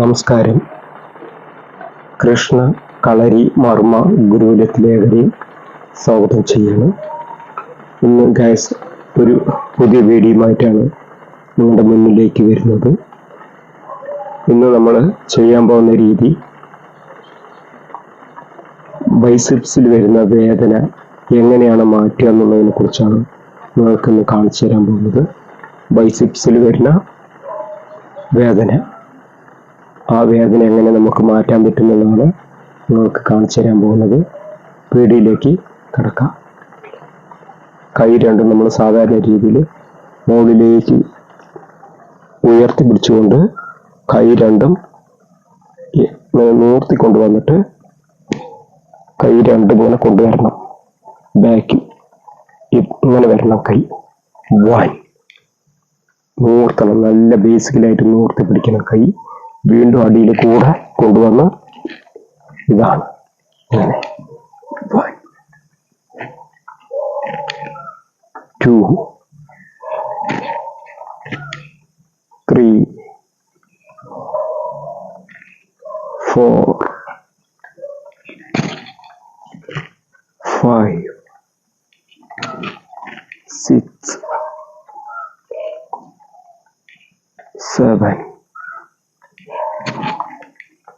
നമസ്കാരം. കൃഷ്ണ കളരി മർമ്മ ഗുരുകുലത്തിലേവരെയും സ്വാഗതം ചെയ്യുന്നു. ഇന്ന് ഗാസ് ഒരു പുതിയ വീഡിയോയുമായിട്ടാണ് നിങ്ങളുടെ മുന്നിലേക്ക് വരുന്നത്. ഇന്ന് നമ്മൾ ചെയ്യാൻ പോകുന്ന രീതി ബൈസിപ്സിൽ വരുന്ന വേദന എങ്ങനെയാണ് മാറ്റുക എന്നുള്ളതിനെ കുറിച്ചാണ് നിങ്ങൾക്കിന്ന് കാണിച്ചു തരാൻ പോകുന്നത്. ബൈസിപ്സിൽ വരുന്ന വേദന. ആ വേദന എങ്ങനെ നമുക്ക് മാറ്റാൻ പറ്റുമെന്നാണ് നിങ്ങൾക്ക് കാണിച്ചു തരാൻ പോകുന്നത്. പേടിയിലേക്ക് കിടക്കാം. കൈ രണ്ടും നമ്മൾ സാധാരണ രീതിയിൽ മുകളിലേക്ക് ഉയർത്തി പിടിച്ചുകൊണ്ട് കൈ രണ്ടും നിവർത്തി കൊണ്ടുവന്നിട്ട് കൈ രണ്ടും ഇങ്ങനെ കൊണ്ടുവരണം. ബാക്കിൽ ഇങ്ങനെ വരണം കൈ. വൺ. നൂർത്തണം നല്ല ബേസിക്കലായിട്ട് നൂർത്തി പിടിക്കണം കൈ. വീണ്ടും അടിയിൽ കൂടെ കൊണ്ടുവന്ന് ഇതാണ്. ഇങ്ങനെ one two three four five six seven,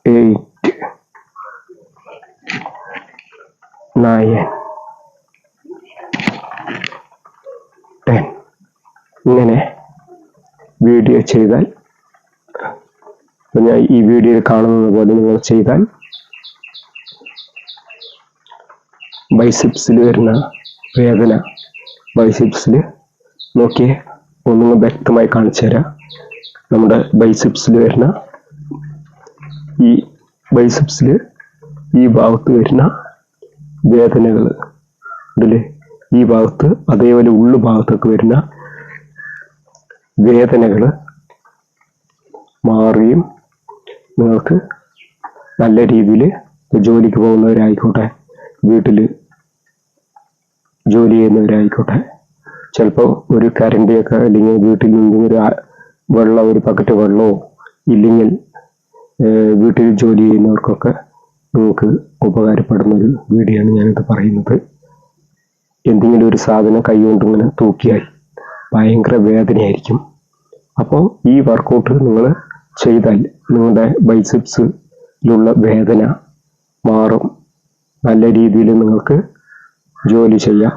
eight, nine, ten. ഇങ്ങനെ വീഡിയോ ചെയ്താൽ ഞാൻ ഈ വീഡിയോയിൽ കാണുന്നത് പോലെ നിങ്ങൾ ചെയ്താൽ ബൈസിപ്സിൽ വരുന്ന വേദന ബൈസിപ്സിൽ നോക്കിയേ ഒന്നുകൂടെ വ്യക്തമായി കാണിച്ചു തരാം നമ്മുടെ ബൈസിപ്സിൽ വരുന്ന ഈ ബൈസെപ്സിൽ ഈ ഭാഗത്ത് വരുന്ന വേദനകൾ ഇതിൽ ഈ ഭാഗത്ത് അതേപോലെ ഉള്ളു ഭാഗത്തൊക്കെ വരുന്ന വേദനകൾ മാറുകയും നിങ്ങൾക്ക് നല്ല രീതിയിൽ ജോലിക്ക് പോകുന്നവരായിക്കോട്ടെ വീട്ടിൽ ജോലി ചെയ്യുന്നവരായിക്കോട്ടെ ചിലപ്പോൾ ഒരു കരണ്ടിയൊക്കെ അല്ലെങ്കിൽ വീട്ടിൽ നിന്നും ഒരു വെള്ളം ഒരു പക്കറ്റ് വെള്ളമോ ഇല്ലെങ്കിൽ വീട്ടിൽ ജോലി ചെയ്യുന്നവർക്കൊക്കെ നിങ്ങൾക്ക് ഉപകാരപ്പെടുന്ന ഒരു വീഡിയോ ആണ് ഞാനിത് പറയുന്നത്. എന്തെങ്കിലും ഒരു സാധനം കൈകൊണ്ട് ഇങ്ങനെ തൂക്കിയാൽ ഭയങ്കര വേദനയായിരിക്കും. അപ്പോൾ ഈ വർക്കൗട്ട് നിങ്ങൾ ചെയ്താൽ നിങ്ങളുടെ ബൈസിപ്സിലുള്ള വേദന മാറും. നല്ല രീതിയിൽ നിങ്ങൾക്ക് ജോലി ചെയ്യാം.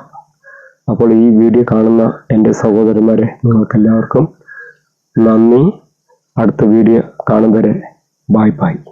അപ്പോൾ ഈ വീഡിയോ കാണുന്ന എന്റെ സഹോദരന്മാരെ നിങ്ങൾക്കെല്ലാവർക്കും നന്ദി. അടുത്ത വീഡിയോ കാണും വരെ Bye bye.